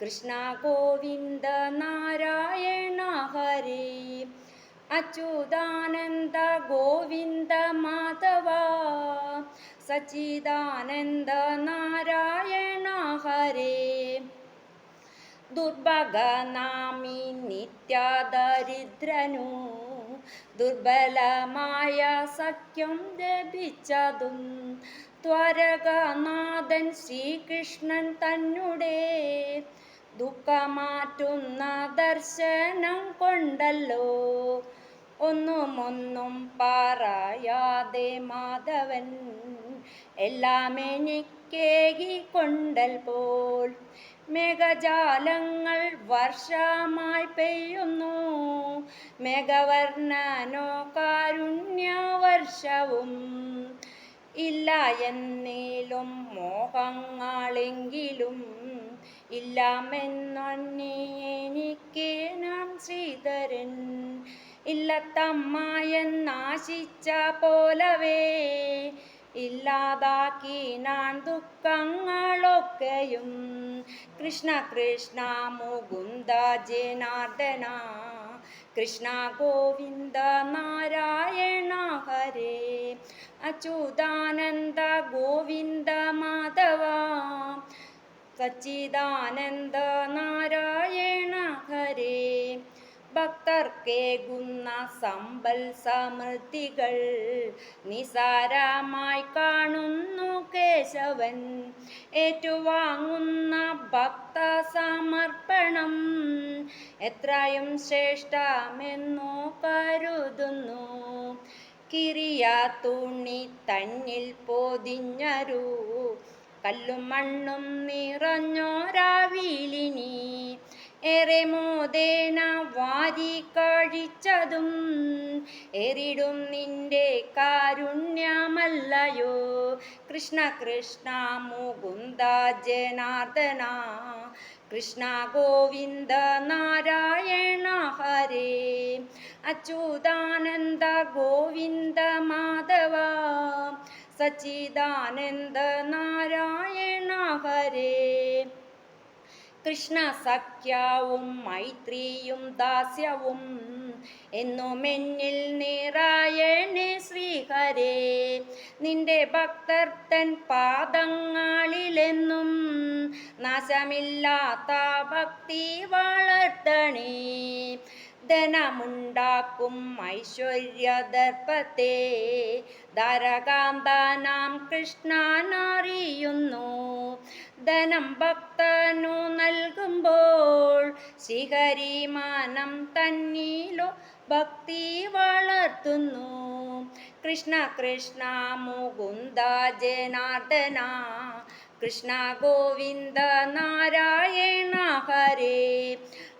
കൃഷ്ണ ഗോവിന്ദ നാരായണ ഹരി അച്യുതാനന്ദ ഗോവിന്ദ മാധവ സച്ചിദാനന്ദ നാരായണ ഹരേ ദുർഭഗനാമി നിത്യദരിദ്രനു ദുർബലമായ സഖ്യം ലഭിച്ചതും ത്വരകനാഥൻ ശ്രീകൃഷ്ണൻ തന്നുടെ ദുഃഖമാറ്റുന്ന ദർശനം കൊണ്ടല്ലോ. ഒന്നുമൊന്നും പറയാതെ മാധവൻ എല്ലാം എനിക്കേകി കൊണ്ടൽ പോൽ. മേഘജാലങ്ങൾ വർഷമായി പെയ്യുന്നു. മേഘവർണനോ കാരുണ്യ വർഷവും ഇല്ല എന്നേലും മോഹങ്ങളെങ്കിലും ഇല്ലാമെന്നൊന്നി എനിക്ക് ശ്രീധരൻ. ഇല്ലത്തമ്മയെന്നാശിച്ച പോലവേ ഇല്ലാതാക്കി നാൻ ദുഃഖങ്ങളൊക്കെയും. കൃഷ്ണ കൃഷ്ണ മുകുന്ദ ജനാർദ്ദന കൃഷ്ണ ഗോവിന്ദ നാരായണ ഹരേ. അച്യുതാനന്ദ ഗോവിന്ദ മാധവ സച്ചിദാനന്ദ നാരായണ ഹരേ ഭക്തർക്കേകുന്ന സമ്പൽ സമൃദ്ധികൾ. നിസാരമായി കാണുന്നു കേശവൻ. ഏറ്റുവാങ്ങുന്ന ഭക്ത സമർപ്പണം എത്രയും ശ്രേഷ്ഠമെന്നു കരുതുന്നു. കിരിയ തുണി തന്നിൽ പൊതിഞ്ഞരു കല്ലും മണ്ണും നിറഞ്ഞോരാവിലിനി ഏറെ മോദേന വാരി കഴിച്ചതും എറിടും നിന്റെ കാരുണ്യമല്ലയോ. കൃഷ്ണ കൃഷ്ണ മുകുന്ദ ജനാർദ്ദന. കൃഷ്ണ ഗോവിന്ദ നാരായണ ഹരേ. അച്യുതാനന്ദ ഗോവിന്ദ മാധവ. സച്ചിദാനന്ദ നാരായണ ഹരേ കൃഷ്ണ സഖ്യവും മൈത്രിയും ദാസ്യവും എന്നുമെന്നിൽ നിറായണേ ശ്രീഹരേ. നിന്റെ ഭക്തർ തൻ പാദങ്ങളിലെന്നും നാശമില്ലാത്ത ഭക്തി വളർത്തണേ. ധനമുണ്ടാക്കും ഐശ്വര്യദർപ്പത്തെ. ധാരകാന്താനാം കൃഷ്ണനറിയുന്നു. ധനം ഭക്തനു നൽകുമ്പോൾ ശിഖരിമാനം തന്നിലോ ഭക്തി വളർത്തുന്നു. കൃഷ്ണ കൃഷ്ണ മുകുന്ദ ജനാർദ്ദന. കൃഷ്ണ ഗോവിന്ദ നാരായണ ഹരേ.